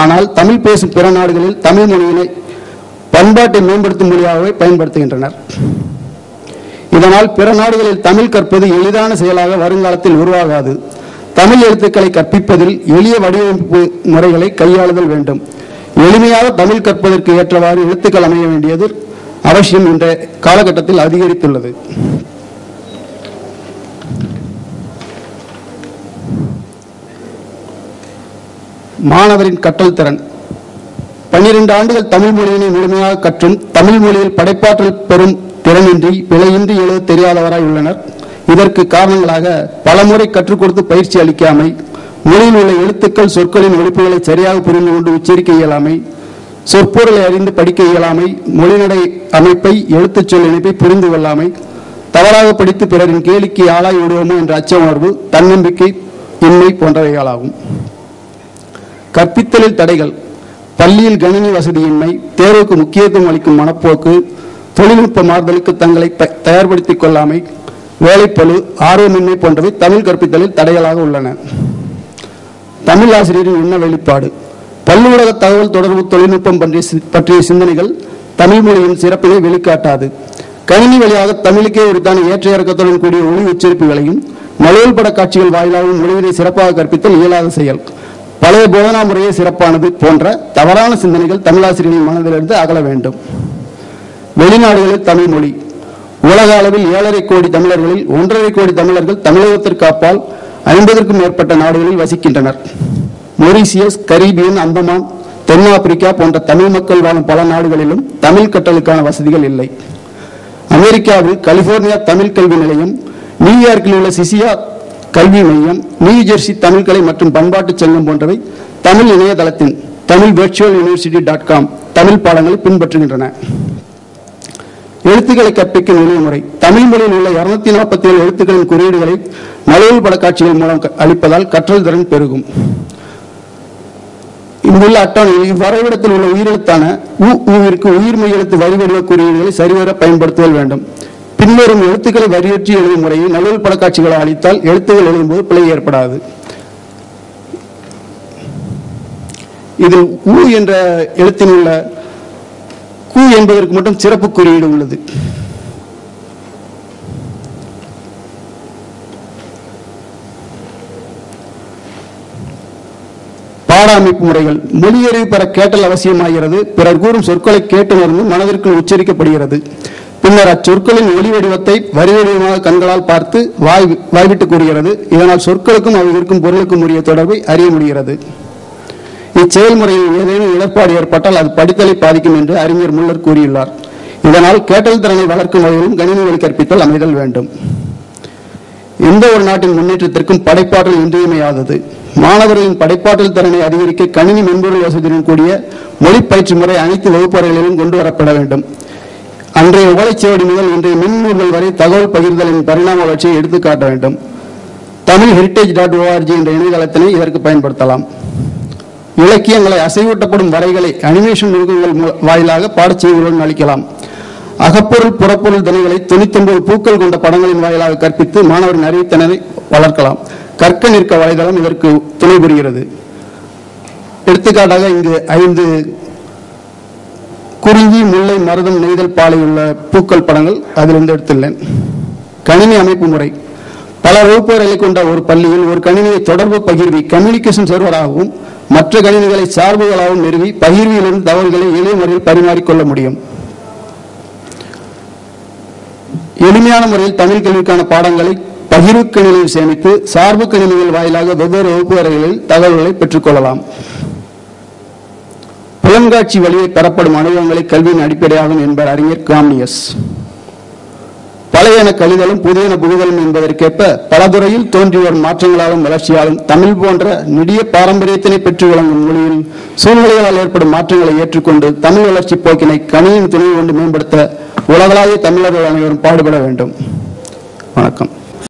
ஆனால் தமிழ் பேசும் பிற நாடுகளில் தமிழ் மொழியினை பண்பாட்டை மேம்படுத்தும் மொழியாகவே பயன்படுத்துகின்றனர். இதனால் பிற நாடுகளில் தமிழ் கற்பது எளிதான செயலாக வருங்காலத்தில் உருவாகாது. தமிழ் எழுத்துக்களை கற்பிப்பதில் எளிய வடிவமைப்பு முறைகளை கையாளுதல் வேண்டும். எளிமையாக தமிழ் கற்பதற்கு ஏற்றவாறு எழுத்துக்கள் அமைய வேண்டியது அவசியம் என்ற காலகட்டத்தில் அதிகரித்துள்ளது. மாணவரின் கற்றல் திறன். பன்னிரண்டு ஆண்டுகள் தமிழ் மொழியினை முழுமையாக கற்றும் தமிழ் மொழியில் படைப்பாற்றல் பெறும் திறனின்றி பிழையின்றி எழுத தெரியாதவராய் உள்ளனர். இதற்கு காரணங்களாக பலமுறை கற்றுக் கொடுத்து பயிற்சி அளிக்காமை மொழியில் உள்ள எழுத்துக்கள் சொற்களின் ஒழிப்புகளை சரியாக புரிந்து கொண்டு உச்சரிக்க இயலாமை சொற்பொருளை அறிந்து படிக்க இயலாமை மொழிநடை அமைப்பை எழுத்துச் சொல் இணைப்பை புரிந்து கொள்ளாமை தவறாக படித்து பிறரின் கேலிக்கு ஆளாகி விடுவோமோ என்ற அச்ச உணர்வு தன்னம்பிக்கை இன்மை போன்றவைகளாகும். கற்பித்தலில் தடைகள் பள்ளியில் கணினி வசதியின்மை தேர்வுக்கு முக்கியத்துவம் அளிக்கும் மனப்போக்கு தொழில்நுட்ப மாறுதலுக்கு தங்களை த- தயார்படுத்திக் கொள்ளாமை வேலைப்பழு ஆர்வமின்மை போன்றவை தமிழ் கற்பித்தலில் தடைகளாக உள்ளன. தமிழ் ஆசிரியரின் எண்ண வெளிப்பாடு பல்லுலக தகவல் தொடர்பு தொழில்நுட்பம் பற்றிய பற்றிய சிந்தனைகள் தமிழ் மொழியின் சிறப்பினை வெளிக்காட்டாது. கணினி வழியாக தமிழுக்கே உரித்தான ஏற்ற இறக்கத்துடன் கூடிய ஒளி உச்சரிப்புகளையும் நழுவல் பட காட்சிகள் வாயிலாகவும் மொழியினை சிறப்பாக கற்பித்தல் இயலாத செயல். பழைய போதனா முறையே சிறப்பானது போன்ற தவறான சிந்தனைகள் தமிழாசிரியரின் மனதிலிருந்து அகல வேண்டும். வெளிநாடுகளில் தமிழ் மொழி. உலக அளவில் ஏழரை கோடி தமிழர்களில் ஒன்றரை கோடி தமிழர்கள் தமிழகத்திற்கு அப்பால் ஐம்பதற்கும் மேற்பட்ட நாடுகளில் வசிக்கின்றனர். மொரீசியஸ் கரீபியன் அந்தமான் தென்னாப்பிரிக்கா போன்ற தமிழ் மக்கள் வாழும் பல நாடுகளிலும் தமிழ் கற்றலுக்கான வசதிகள் இல்லை. அமெரிக்காவில் கலிபோர்னியா தமிழ் கல்வி நிலையம் நியூயார்க்கில் உள்ள சிசியா கல்வி மையம் நியூ ஜெர்சி மற்றும் பண்பாட்டு சங்கம் போன்றவை தமிழ் இணையதளத்தின் Tamil virtual university dot com Tamil பாடங்களை பின்பற்றுகின்றன. எழுத்துக்களை கற்பிக்கும் எளிய முறை தமிழ் மொழியில் உள்ள இருநூத்தி நாற்பத்தி ஏழு எழுத்துக்களின் குறியீடுகளை நழுவல் படக்காட்சிகள் மூலம் க- அளிப்பதால் கற்றல் திறன் பெருகும். இங்குள்ள அட்டவணையில் இவ்வரைவிடத்தில் உள்ள உயிரெழுத்தான உ ஊவிற்கு உயிர்மெய் எழுத்து வடிவடிவ குறியீடுகளை சரிவர பயன்படுத்துதல் வேண்டும். பின்வரும் எழுத்துக்களை வரியுற்றி எழுதும் முறையை நழுவல் படக்காட்சிகளை அளித்தால் எழுத்துக்கள் எழுதும்போது பிழை ஏற்படாது. இதில் உ என்ற எழுத்தில் உள்ள கு என்பதற்கு மட்டும் சிறப்பு குறியீடு உள்ளது. பாட அமைப்பு முறைகள். மொழியறிவு பெற கேட்டல் அவசியமாகிறது. பிறர் கூறும் சொற்களை கேட்டுணர்ந்து மனதிற்குள் உச்சரிக்கப்படுகிறது. பின்னர் அச்சொற்களின் ஒளி வடிவத்தை வரி வடிவமாக கண்களால் பார்த்து வாய் வாய்விட்டு கூறுகிறது. இதனால் சொற்களுக்கும் அவைகளுக்கும் பொருளுக்கும் உரிய தொடர்பை அறிய முடிகிறது. இச்செயல்முறையில் ஏதேனும் இடர்பாடு ஏற்பட்டால் அது படித்தலை பாதிக்கும் என்று அறிஞர் முல்லர் கூறியுள்ளார். இதனால் கேட்டல் திறனை வளர்க்கும் வகையிலும் கணினி வழி கற்பித்தல் அமைதல் வேண்டும். எந்த ஒரு நாட்டின் முன்னேற்றத்திற்கும் படைப்பாற்றல் இன்றியமையாதது. மாணவர்களின் படைப்பாற்றல் திறனை அதிகரிக்க கணினி மென்பொருள் வசதியுடன் கூடிய மொழி பயிற்சி முறை அனைத்து வகுப்பறைகளிலும் கொண்டு வரப்பட வேண்டும். அன்றைய ஓலைச்சுவடி முதல் இன்றைய மின்னூர்கள் வரை தகவல் பகிர்தலின் பரிணாம வளர்ச்சியை எடுத்துக்காட்ட வேண்டும். தமிழ் ஹெரிட்டேஜ் டாட் ஓஆர்ஜி என்ற இணையதளத்தினை இதற்கு பயன்படுத்தலாம். இலக்கியங்களை அசைவூட்டப்படும் வரைகளை அனிமேஷன் நிறுவனங்கள் வாயிலாக பாடச்செய்திகளுடன் அளிக்கலாம். அகப்பொருள் புறப்பொருள் தினைகளை தொண்ணூத்தொன்பது பூக்கள் கொண்ட படங்களின் வாயிலாக கற்பித்து மாணவரின் அறிவித்தனரை வளர்க்கலாம். கற்க நிற்க வலைதளம் இதற்கு துணை புரிகிறது. எடுத்துக்காட்டாக இங்கு ஐந்து குறிஞ்சி முல்லை மருதம் நெய்தல் பாலை உள்ள பூக்கள் படங்கள் அதிலிருந்து எடுத்துள்ளேன். கணினி அமைப்பு முறை. பல வகுப்பறைகளை கொண்ட ஒரு பள்ளியில் ஒரு கணினியை தொடர்பு பகிர்வி கம்யூனிகேஷன் சர்வராகவும் மற்ற கணினிகளை சார்புகளாகவும் நிறுவி பகிர்வியிலிருந்து தகவல்களை எளிய முறையில் பரிமாறிக்கொள்ள முடியும். எளிமையான முறையில் தமிழ் கல்விக்கான பாடங்களை பகிர்வு கணினியில் சேமித்து சார்பு கணினிகள் வாயிலாக வெவ்வேறு வகுப்பு அறைகளில் தகவல்களை பெற்றுக்கொள்ளலாம் புலன்காட்சி வழியை பெறப்படும் அனுபவங்களை கல்வியின் அடிப்படையாகும் என்பர் அறிஞர் காம்னியஸ் பழையன கழிதலும் புதியன புகுதலும் என்பதற்கேற்ப பல துறையில் தோன்றி வரும் மாற்றங்களாலும் வளர்ச்சியாலும் தமிழ் போன்ற நெடிய பாரம்பரியத்தினை பெற்று விளங்கும் மொழியில் சூழ்நிலைகளால் ஏற்படும் மாற்றங்களை ஏற்றுக்கொண்டு தமிழ் வளர்ச்சி போக்கினை கணியின் துணை கொண்டு மேம்படுத்த உலகளாவிய தமிழர்கள் அனைவரும் பாடுபட வேண்டும். வணக்கம்.